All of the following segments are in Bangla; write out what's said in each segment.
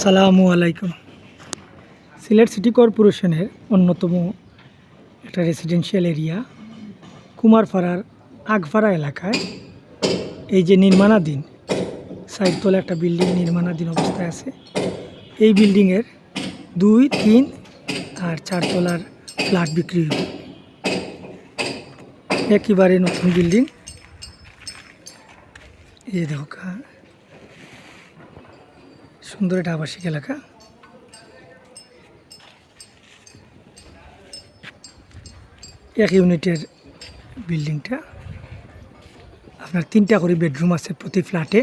আসসালামু আলাইকুম। সিলেট সিটি কর্পোরেশনের অন্যতম একটা রেসিডেন্সিয়াল এরিয়া কুমারপাড়ার আগপাড়া এলাকায়। এই যে নির্মাণাধীন সাইডতলা একটা বিল্ডিং নির্মাণাধীন অবস্থায় আছে। এই বিল্ডিংয়ের দুই, তিন আর চারতলার ফ্ল্যাট বিক্রি হইব একেবারে নতুন বিল্ডিং এই দেখো সুন্দর একটা আবাসিক এলাকা। এক ইউনিটের বিল্ডিংটা। আপনার তিনটা করে বেডরুম আছে প্রতি ফ্ল্যাটে।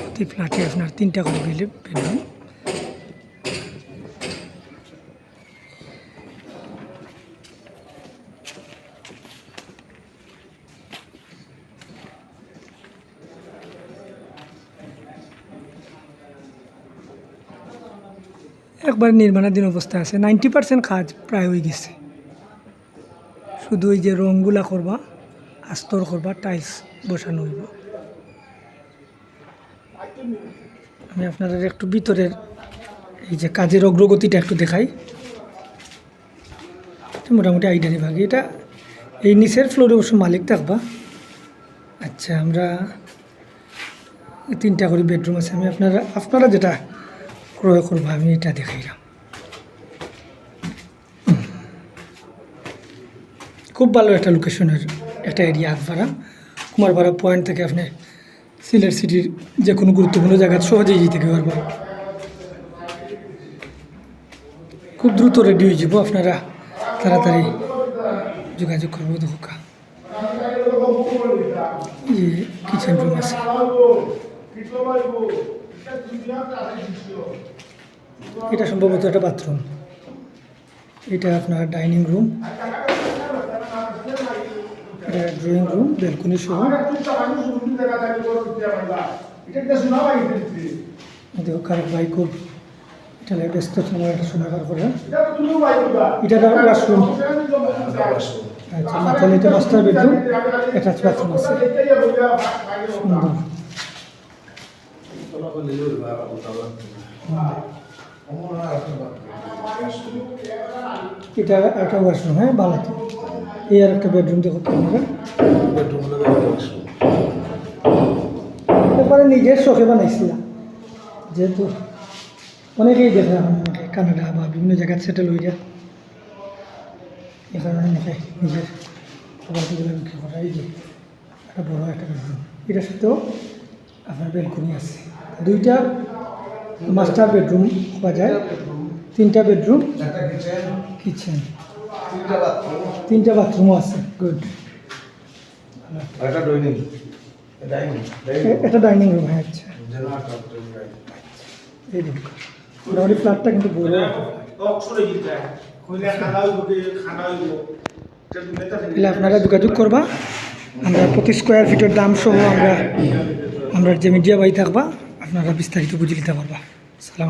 প্রতি ফ্ল্যাটে আপনার তিনটা করে বেডরুম। একবার নির্মাণাধীন অবস্থায় আছে। নাইনটি পার্সেন্ট কাজ প্রায় হয়ে গেছে। শুধু ওই যে রঙগুলা করবা, আস্তর করবা টাইলস বসানো হইব। আমি আপনাদের একটু ভিতরের এই যে কাজের অগ্রগতিটা একটু দেখাই। মোটামুটি আইডিয়া ভাগে। এটা এই নিচের ফ্লোরে অবশ্য মালিক থাকবা। আচ্ছা আমরা তিনটা করে বেডরুম আছে। আমি আপনারা আপনারা যেটা ক্রয় করব, আমি এটা দেখাইলাম খুব ভালো একটা লোকেশনের একটা এরিয়া আগপাড়া কুমারপাড়া পয়েন্ট থেকে আপনি সিলেট সিটির যে কোনো গুরুত্বপূর্ণ জায়গা সহজেই যেতে পারবেন। খুব দ্রুত রেডি হয়ে যাব আপনারা। তাড়াতাড়ি যোগাযোগ করব দোকা কিচেন রুম আছে। এটা সম্ভবত একটা বাথরুম এটা আপনার ডাইনিং রুম এটা ড্রয়িং রুম ব্যালকনি সহ। দেখো, কারও ভাই খুব এটা ব্যস্ত সময় সময় বার করে এটা ওয়াশরুম আচ্ছা এটা মাস্টার বেডরুম অ্যাটাচ বাথরুম আছে। সুন্দর। এটা একটা ওয়াশরুম হ্যাঁ ভালো এই আর একটা বেডরুম দেখো এবারে নিজের শখে বানাইছিলাম। যেহেতু অনেকেই দেখে অনেকে কানাডা বা বিভিন্ন জায়গায় সেটেল হয়ে যায়। এখানে অনেকে নিজের প্রপার্টিগুলো বিক্রি করা। এই যে, একটা বড় একটা বেডরুম এটার সাথেও আপনার বেলকনি আছে। দুইটা মাস্টার বেডরুম পাওয়া যায় তিনটা বেডরুম কিচেন তিনটা বাথরুমও আছে গুড এটা ডাইনিং রুম হ্যাঁ আচ্ছা। এই মোটামুটি ফ্ল্যাটটা কিন্তু বড়। তাহলে আপনারা যোগাযোগ করবা আমরা প্রতি স্কোয়ার ফিটের দাম সহ আমরা আমরা যে মিডিয়া বাই থাকবা আপনারা বিস্তারিত বুঝে নিতে পারবা। সালাম